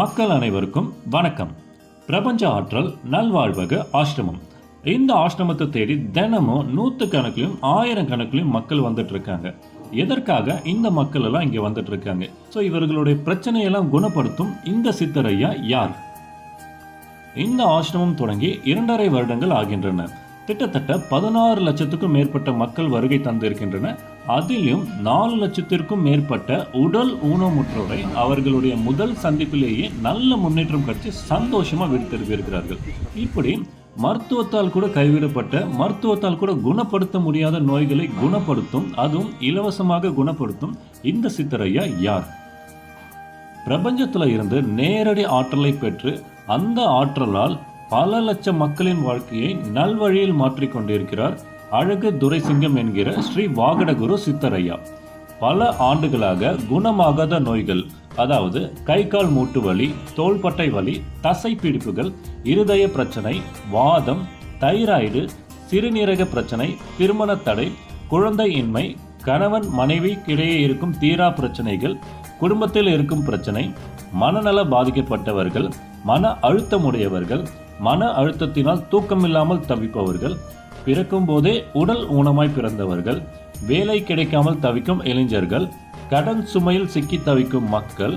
மக்கள் அனைவருக்கும் வணக்கம். பிரபஞ்ச ஆற்றல் நல்வாழ்வக ஆசிரமம். இந்த ஆசிரமத்தை தேடி தினமும் நூற்று கணக்கிலும் ஆயிரம் கணக்கிலும் மக்கள் வந்துட்டு இருக்காங்க எதற்காக இந்த மக்கள் எல்லாம் இங்கே வந்துட்டு இருக்காங்க ஸோ இவர்களுடைய பிரச்சனையெல்லாம் குணப்படுத்தும் இந்த சித்தரையா யார்? இந்த ஆசிரமம் தொடங்கி இரண்டரை வருடங்கள் ஆகின்றன. கிட்டத்தட்ட பதினாறு லட்சத்துக்கும் மேற்பட்ட மக்கள் வருகை தந்திருக்கின்றன. அதிலும் நாலு லட்சத்திற்கும் மேற்பட்ட உடல் ஊனமுற்றோரை அவர்களுடைய முதல் சந்திப்பிலேயே நல்ல முன்னேற்றம் கட்சி சந்தோஷமாக விடுத்திருக்கிறார்கள் இப்படி மருத்துவத்தால் கூட கைவிடப்பட்ட மருத்துவத்தால் கூட குணப்படுத்த முடியாத நோய்களை குணப்படுத்தும் அதுவும் இலவசமாக குணப்படுத்தும் இந்த சித்தரையா யார்? பிரபஞ்சத்தில் இருந்து நேரடி ஆற்றலை பெற்று அந்த ஆற்றலால் பல லட்சம் மக்களின் வாழ்க்கையை நல்வழியில் மாற்றிக்கொண்டிருக்கிறார் கொண்டிருக்கிறார் அழகு துரைசிங்கம் என்கிற ஸ்ரீ வாகடகுரு சித்தரையா. பல ஆண்டுகளாக குணமாகாத நோய்கள் அதாவது கை கால் மூட்டு வலி தோள்பட்டை வலி தசை பிடிப்புகள் இருதய பிரச்சனை வாதம் தைராய்டு சிறுநீரக பிரச்சனை திருமண தடை குழந்தை இன்மை கணவன் மனைவிக்கிடையே இருக்கும் தீரா பிரச்சனைகள் குடும்பத்தில் இருக்கும் பிரச்சனை மனநல பாதிக்கப்பட்டவர்கள் மன அழுத்தமுடையவர்கள் மன அழுத்தத்தினால் தூக்கமில்லாமல் தவிப்பவர்கள் பிறக்கும் போதே உடல் ஊனமாய் பிறந்தவர்கள் வேலை கிடைக்காமல் தவிக்கும் இளைஞர்கள் கடன் சுமையில் சிக்கி தவிக்கும் மக்கள்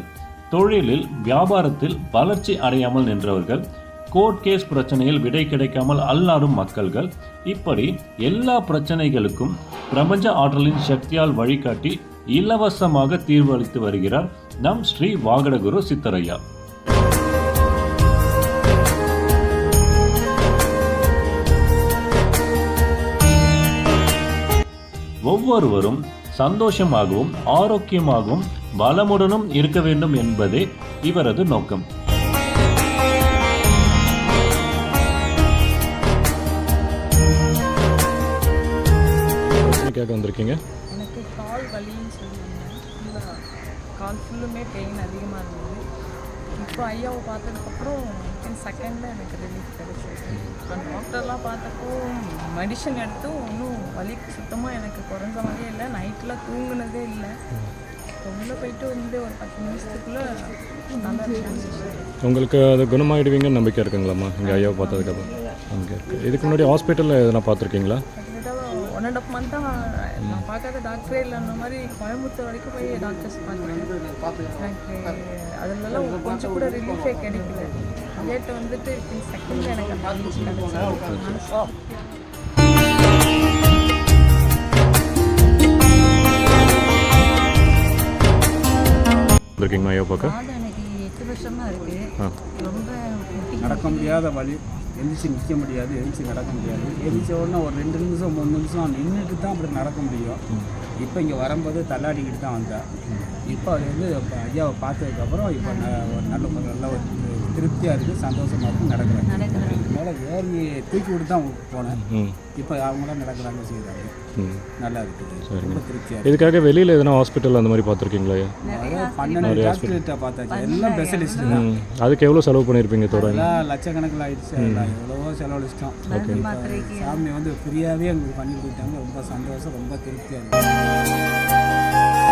தொழிலில் வியாபாரத்தில் வளர்ச்சி அடையாமல் நின்றவர்கள் கோர்ட் கேஸ் பிரச்சனையில் விடை கிடைக்காமல் அல்லாடும் மக்கள்கள் இப்படி எல்லா பிரச்சனைகளுக்கும் பிரபஞ்ச ஆற்றலின் சக்தியால் வழிகாட்டி இலவசமாக தீர்வளித்து வருகிறார் நம் ஸ்ரீ வாகடகுரு சித்தரையா. ஒவ்வொருவரும் சந்தோஷமாகவும் ஆரோக்கியமாகவும் வளமுடனும் இருக்க வேண்டும் என்பதே இவரது நோக்கம். கேட்க வந்திருக்கீங்க? எனக்கு கால் வலின்னு சொல்லி வந்தேன் ஃபுல்லாக கால் ஃபுல்லுமே பெயின் அதிகமாக இருந்தது. இப்போ ஐயாவை பார்த்ததுக்கப்புறம் வித்தின் செகண்டில் எனக்கு ரிலீஃப் கிடைச்சிது. இப்போ டாக்டர்லாம் பார்த்தப்போ மெடிசன் எடுத்தும் ஒன்றும் வலி சுத்தமாக எனக்கு குறைஞ்ச மாதிரியே இல்லை. நைட்டில் தூங்குனதே இல்லை. இப்போ உள்ளே போயிட்டு வந்து ஒரு பத்து நிமிஷத்துக்குள்ளே நல்லா உங்களுக்கு அது குணமாயிடுவீங்கன்னு நம்பிக்கை இருக்குங்களாம்மா? இங்கே ஐயாவை பார்த்ததுக்கப்புறம். நம்பிக்கை இருக்குது இதுக்கு முன்னாடி ஹாஸ்பிட்டலில் எதனா பார்த்துருக்கீங்களா? ஒன் அண்ட் ஆஃப் மந்த்தாக நான் பார்க்காத டாக்டரே இல்லை அந்த மாதிரி கோயம்புத்தூர் வரைக்கும் போய் டாக்டர்ஸ் பார்த்தேன் எனக்கு அதுலலாம் கொஞ்சம் கூட ரிலீஃபே கிடைக்கல. டேட் வந்துட்டு செகண்டில் எனக்கு அந்த பார்க்க காது எனக்கு எட்டு வருஷமாக இருக்குது ரொம்ப நடக்க முடியாத வலி. எழுந்திரிச்சி நிற்க முடியாது எழுந்திரிச்சு நடக்க முடியாது. எழுந்திரிச்ச உடனே ஒரு ரெண்டு நிமிஷம் மூணு நிமிஷம் நின்றுட்டு தான் அப்படி நடக்க முடியும். இப்போ இங்கே வரும்போது தள்ளாடிக்கிட்டு தான் வந்தேன். இப்போ அது வந்து ஐயாவை பார்த்ததுக்கப்புறம் இப்போ ந- ஒரு நல்ல ஒரு நல்ல ஒரு திருப்தியாக இருக்குது சந்தோஷமாக இருக்குது நடக்கிறேன் மேலே ஏறி தூக்கி விட்டு தான் போனேன். ம். இப்போ அவங்களாம் நடக்கிறாங்க செய்கிறாங்க ம். நல்லா இருக்குது ரொம்ப திருப்தியாக இதுக்காக வெளியில் எதனா ஹாஸ்பிட்டல் அந்த மாதிரி பார்த்துருக்கீங்களா? இருக்குது பன்னெண்டு டாக்டர்கிட்ட பார்த்தாச்சு. எல்லாம் ஸ்பெஷலிஸ்ட் தான். அதுக்கு எவ்வளோ செலவு பண்ணியிருப்பீங்க எல்லாம் லட்சக்கணக்கில் ஆயிடுச்சு. எவ்வளவோ செலவழிச்சிட்டோம். சாமி வந்து ஃப்ரீயாகவே எங்களுக்கு பண்ணி கொடுத்தாங்க ரொம்ப சந்தோஷம் ரொம்ப திருப்தியாக இருக்கு.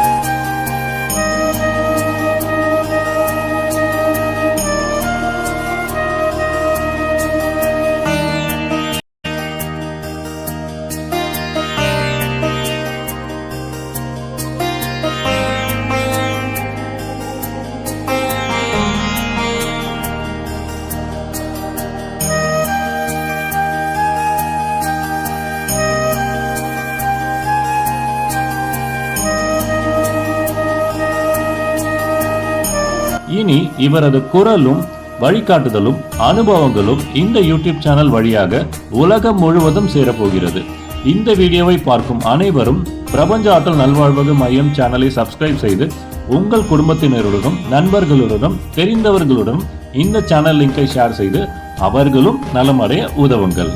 இனி இவரது குரலும் வழிகாட்டுதலும் அனுபவங்களும் இந்த யூடியூப் சேனல் வழியாக உலகம் முழுவதும் சேரப்போகிறது. இந்த வீடியோவை பார்க்கும் அனைவரும் பிரபஞ்ச ஆற்றல் நல்வாழ்வக மையம் சேனலை சப்ஸ்கிரைப் செய்து உங்கள் குடும்பத்தினருடனும் நண்பர்களுடனும் தெரிந்தவர்களுடனும் இந்த சேனல் லிங்கை ஷேர் செய்து அவர்களும் நலமடைய உதவுங்கள்.